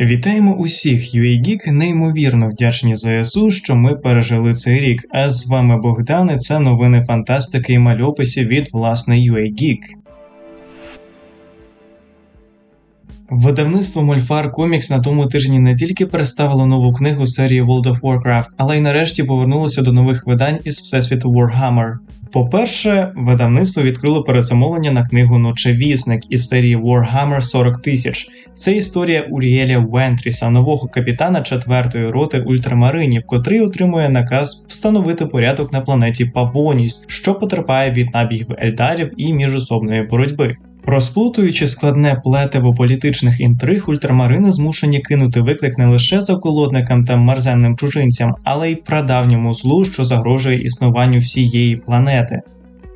Вітаємо усіх, UAGeek неймовірно вдячні ЗСУ, що ми пережили цей рік. А з вами Богдан, і це новини фантастики і мальописів від власне UAGeek. Видавництво Мольфар Комікс на тому тижні не тільки представило нову книгу серії World of Warcraft, але й нарешті повернулося до нових видань із Всесвіту Warhammer. По-перше, видавництво відкрило передзамовлення на книгу Ночевісник із серії Warhammer 40 тисяч. Це історія Уріеля Вентріса, нового капітана 4-ї роти ультрамаринів, котрий отримує наказ встановити порядок на планеті Павоніс, що потерпає від набігів ельдарів і міжособної боротьби. Розплутуючи складне плетиво політичних інтриг, ультрамарини змушені кинути виклик не лише заколотникам та мерзенним чужинцям, але й прадавньому злу, що загрожує існуванню всієї планети.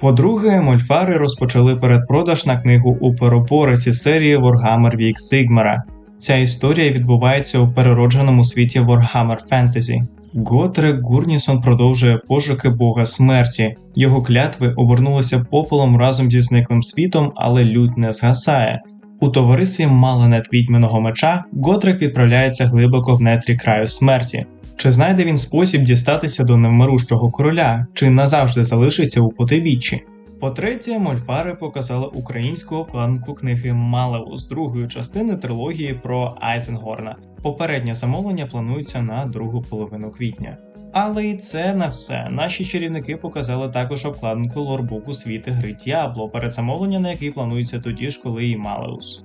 По-друге, мольфари розпочали передпродаж на книгу у перопориці серії Warhammer Вік Сигмара. Ця історія відбувається у переродженому світі Warhammer Fantasy. Готрек Гурнісон продовжує пошуки бога смерті. Його клятви обернулися попелом разом зі зниклим світом, але лють не згасає. У товаристві Маленет відьминого меча Готрек відправляється глибоко в нетрі краю смерті. Чи знайде він спосіб дістатися до невмирущого короля, чи назавжди залишиться у потибіччі? По-третє, мольфари показали українську обкладинку книги Малеус другої частини трилогії про Айзенгорна. Попереднє замовлення планується на другу половину квітня. Але і це не все. Наші чарівники показали також обкладинку лорбуку світи гри Діабло, передзамовлення на який планується тоді ж, коли і Малеус.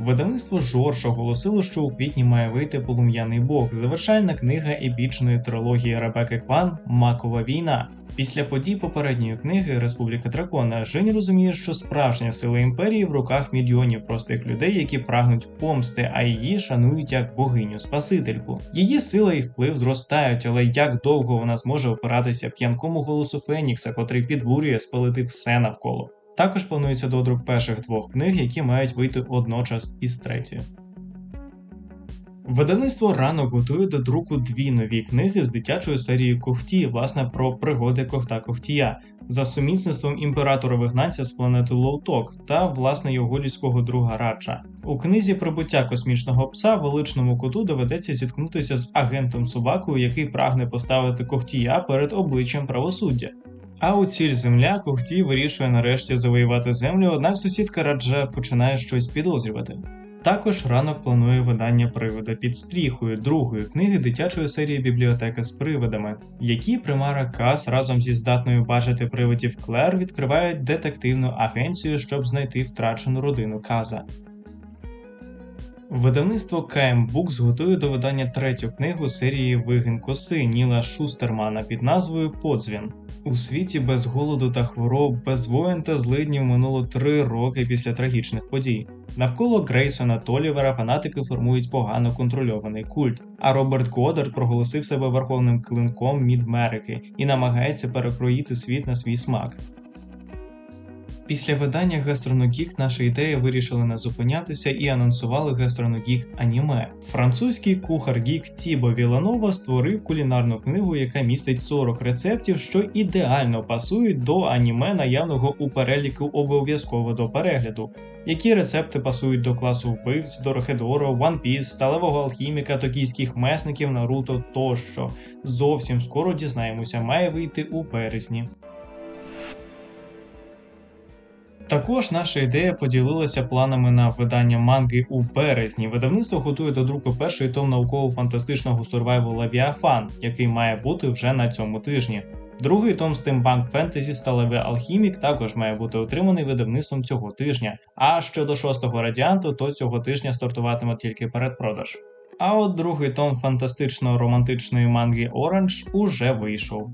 Видавництво Жорж оголосило, що у квітні має вийти полум'яний бог, завершальна книга епічної трилогії Ребекки Кван Макова війна. Після подій попередньої книги Республіка Дракона Жень розуміє, що справжня сила імперії в руках мільйонів простих людей, які прагнуть помсти, а її шанують як богиню спасительку. Її сила і вплив зростають, але як довго вона зможе опиратися п'янкому голосу Фенікса, котрий підбурює спалити все навколо. Також планується додрук перших двох книг, які мають вийти одночас із третьою. Видавництво ранок готує до друку дві нові книги з дитячої серії Ковті, власне, про пригоди Когта Ковтія, за сумісництвом імператора вигнанця з планети Лоуток та власне його людського друга Рача. У книзі прибуття космічного пса величному коту доведеться зіткнутися з агентом собакою, який прагне поставити Ковтія перед обличчям правосуддя. А у ціль земля Ковтій вирішує нарешті завоювати землю, однак сусідка Радже починає щось підозрювати. Також ранок планує видання привида під стріхою другої книги дитячої серії бібліотека з привидами, в якій примара Кас разом зі здатною бачити привидів Клер відкривають детективну агенцію, щоб знайти втрачену родину Каза. Видавництво KM Books готує до видання третю книгу серії Вигин коси Ніла Шустермана під назвою Подзвін. У світі без голоду та хвороб, без воєн та злиднів минуло три роки після трагічних подій. Навколо Грейсона Толівера фанатики формують погано контрольований культ. А Роберт Годдард проголосив себе верховним клинком Мідмерики і намагається перекроїти світ на свій смак. Після видання Гастроногік наша ідея вирішили не зупинятися і анонсували Гастроногік аніме. Французький кухар Гік Тібо Віланова створив кулінарну книгу, яка містить 40 рецептів, що ідеально пасують до аніме, наявного у переліку обов'язково до перегляду. Які рецепти пасують до класу вбивць, Дорохедоро, One Piece, сталевого алхіміка, токійських месників, Наруто тощо. Зовсім скоро дізнаємося, має вийти у березні. Також наша ідея поділилася планами на видання манги у березні. Видавництво готує до друку перший том науково-фантастичного сурвайву Левіафан, який має бути вже на цьому тижні. Другий том Steampunk Fantasy Сталевий Алхімік також має бути отриманий видавництвом цього тижня. А щодо шостого радіанту, то цього тижня стартуватиме тільки передпродаж. А от другий том фантастично-романтичної манги Orange уже вийшов.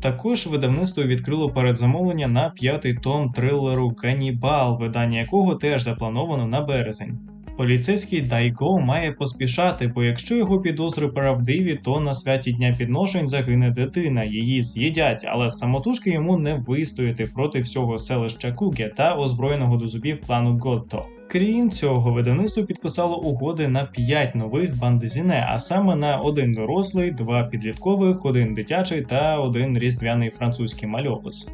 Також видавництво відкрило передзамовлення на п'ятий том трилеру Канібал, видання якого теж заплановано на березень. Поліцейський Дайго має поспішати, бо якщо його підозри правдиві, то на святі дня підношень загине дитина, її з'їдять, але самотужки йому не вистояти проти всього селища Куге та озброєного до зубів клану Готто. Крім цього, видавництво підписало угоди на 5 нових бандезіне, а саме на один дорослий, два підліткових, один дитячий та один різдвяний французький мальопис.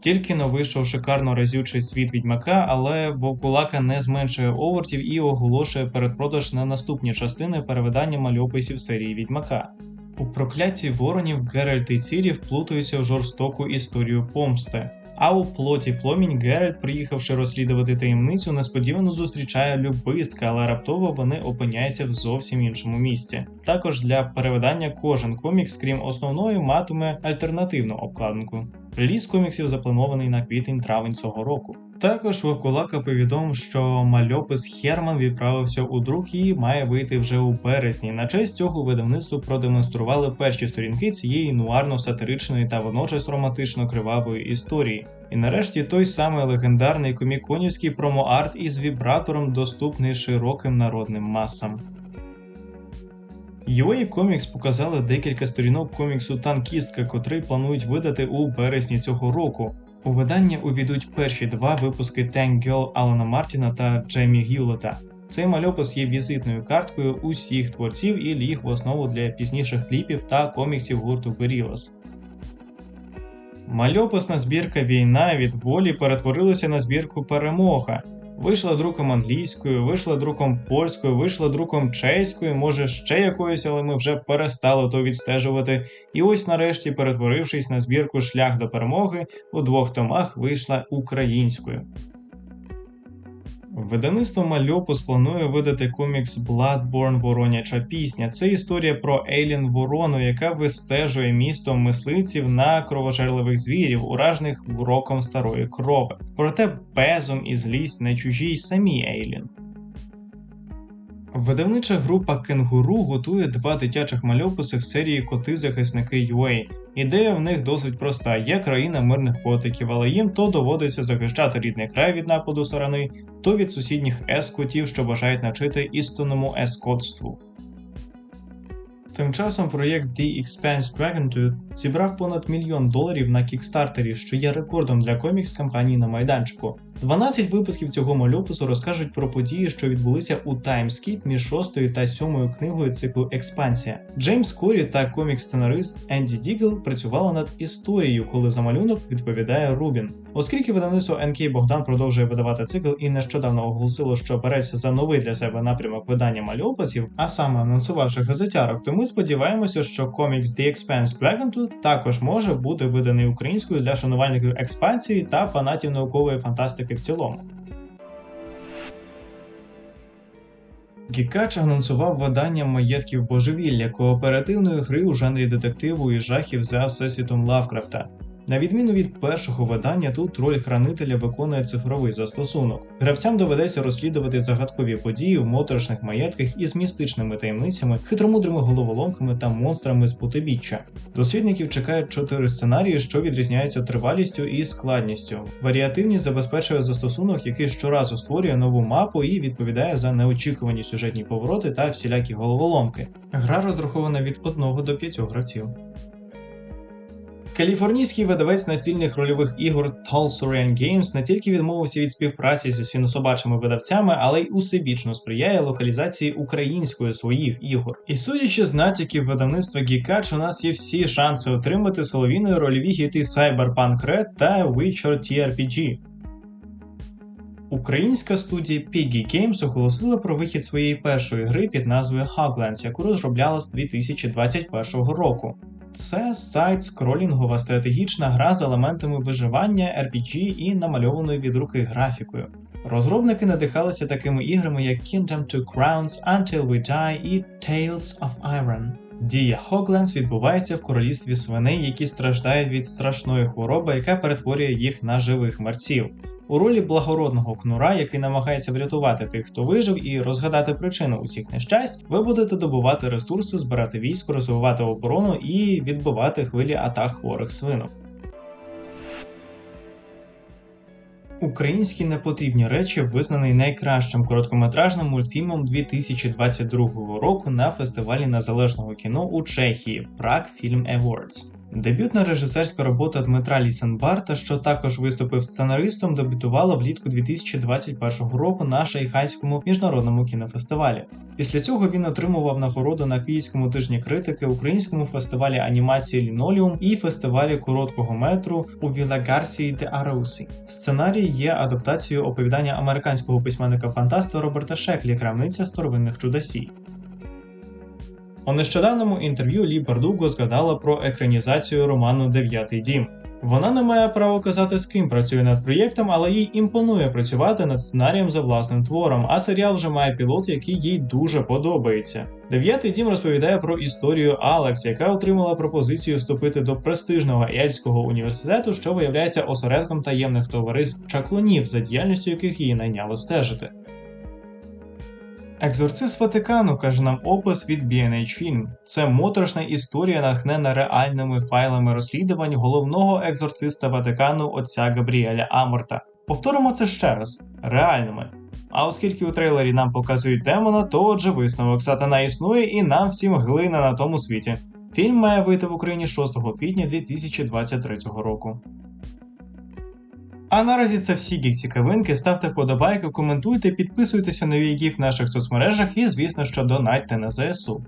Тільки но вийшов шикарно разючий світ відьмака, але Вовкулака не зменшує овертів і оголошує передпродаж на наступні частини перевидання мальописів серії відьмака. У прокляті воронів Геральт і Цірі вплутуються в жорстоку історію помсти. А у плоті пломінь Геральт, приїхавши розслідувати таємницю, несподівано зустрічає любистка, але раптово вони опиняються в зовсім іншому місці. Також для переведення кожен комікс, крім основної, матиме альтернативну обкладинку. Реліз коміксів запланований на квітень-травень цього року. Також Вовкулака повідомив, що мальопис Херман відправився у друк і має вийти вже у березні. На честь цього видавництву продемонстрували перші сторінки цієї нуарно-сатиричної та водночас романтично кривавої історії. І нарешті той самий легендарний коміконівський промоарт із вібратором доступний широким народним масам. UA Comics показали декілька сторінок коміксу Танкістка, котрий планують видати у березні цього року. У видання увійдуть перші два випуски Tank Girl Алана Мартіна та Джеймі Гюлета. Цей мальопис є візитною карткою усіх творців і ліг в основу для пізніших кліпів та коміксів гурту Gorillaz. Мальописна збірка Війна від волі перетворилася на збірку Перемога. Вийшла друком англійською, вийшла друком польською, вийшла друком чеською, може ще якоюсь, але ми вже перестали то відстежувати. І ось нарешті, перетворившись на збірку Шлях до перемоги, у двох томах вийшла українською. Видавництво Мальопус планує видати комікс Bloodborne Вороняча пісня. Це історія про Ейлін Ворону, яка вистежує місто мисливців на кровожерливих звірів, уражених роком старої крови. Проте безум і злість не чужій самій Ейлін. Видавнича група Кенгуру готує два дитячих мальописи в серії Коти-захисники UA. Ідея в них досить проста: є країна мирних котиків, але їм то доводиться захищати рідний край від нападу сарани, то від сусідніх ескотів, що бажають навчити істинному ескотству. Тим часом проєкт The Expanse Dragontooth зібрав понад мільйон доларів на кікстартері, що є рекордом для комікс кампанії на майданчику. 12 випусків цього мальопису розкажуть про події, що відбулися у таймскіп між шостою та сьомою книгою циклу Експансія. Джеймс Корі та комік-сценарист Енді Дігл працювали над історією, коли за малюнок відповідає Рубін. Оскільки видавництво НК Богдан продовжує видавати цикл і нещодавно оголосило, що береться за новий для себе напрямок видання мальописів, а саме анонсувавши газетярок, то ми сподіваємося, що комікс The Expanse Dragoontooth також може бути виданий українською для шанувальників експансії та фанатів наукової фантастики в цілому. Гікач анонсував видання маєтків божевілля кооперативної гри у жанрі детективу і жахів за всесвітом Лавкрафта. На відміну від першого видання, тут роль хранителя виконує цифровий застосунок. Гравцям доведеться розслідувати загадкові події в моторошних маєтках із містичними таємницями, хитромудрими головоломками та монстрами з потибіччя. Дослідників чекають чотири сценарії, що відрізняються тривалістю і складністю. Варіативність забезпечує застосунок, який щоразу створює нову мапу і відповідає за неочікувані сюжетні повороти та всілякі головоломки. Гра розрахована від 1 до 5 гравців. Каліфорнійський видавець настільних рольових ігор Talsorian Games не тільки відмовився від співпраці зі свінособачими видавцями, але й усебічно сприяє локалізації української своїх ігор. І судячи з натяків видавництва Geekatch, у нас є всі шанси отримати соловіною рольові гіти Cyberpunk Red та Witcher TRPG. Українська студія Piggy Games оголосила про вихід своєї першої гри під назвою Hoglands, яку розробляла з 2021 року. Це сайт-скролінгова стратегічна гра з елементами виживання, RPG і намальованою від руки графікою. Розробники надихалися такими іграми, як Kingdom Two Crowns, Until We Die і Tales of Iron. Дія Hoglands відбувається в королівстві свиней, які страждають від страшної хвороби, яка перетворює їх на живих мерців. У ролі благородного кнура, який намагається врятувати тих, хто вижив, і розгадати причину усіх нещасть, ви будете добувати ресурси, збирати військо, розвивати оборону і відбивати хвилі атак хворих свинок. Українські непотрібні речі визнаний найкращим короткометражним мультфільмом 2022 року на фестивалі незалежного кіно у Чехії Prague Film Awards. Дебютна режисерська робота Дмитра Лісенбарта, що також виступив сценаристом, дебютувала влітку 2021 року на Шайханському міжнародному кінофестивалі. Після цього він отримував нагороду на Київському тижні критики, Українському фестивалі анімації Ліноліум і фестивалі короткого метру у Віла Гарсії де Араусі. Сценарій є адаптацією оповідання американського письменника фантаста Роберта Шеклі Крамниця старовинних чудасій. У нещодавньому інтерв'ю Лі Бардуго згадала про екранізацію роману Дев'ятий дім. Вона не має права казати, з ким працює над проєктом, але їй імпонує працювати над сценарієм за власним твором, а серіал вже має пілот, який їй дуже подобається. Дев'ятий дім розповідає про історію Алекс, яка отримала пропозицію вступити до престижного Ельського університету, що виявляється осередком таємних товариств чаклунів, за діяльністю яких її найняло стежити. Екзорцист Ватикану каже нам опис від B&H Film. Це моторошна історія, натхнена реальними файлами розслідувань головного екзорциста Ватикану отця Габріеля Аморта. Повторимо це ще раз реальними. А оскільки у трейлері нам показують демона, то отже висновок сатана існує і нам всім глина на тому світі. Фільм має вийти в Україні 6 квітня 2023 року. А наразі це всі гік цікавинки. Ставте вподобайки, коментуйте, підписуйтеся на війків в наших соцмережах і, звісно, що донатьте на ЗСУ.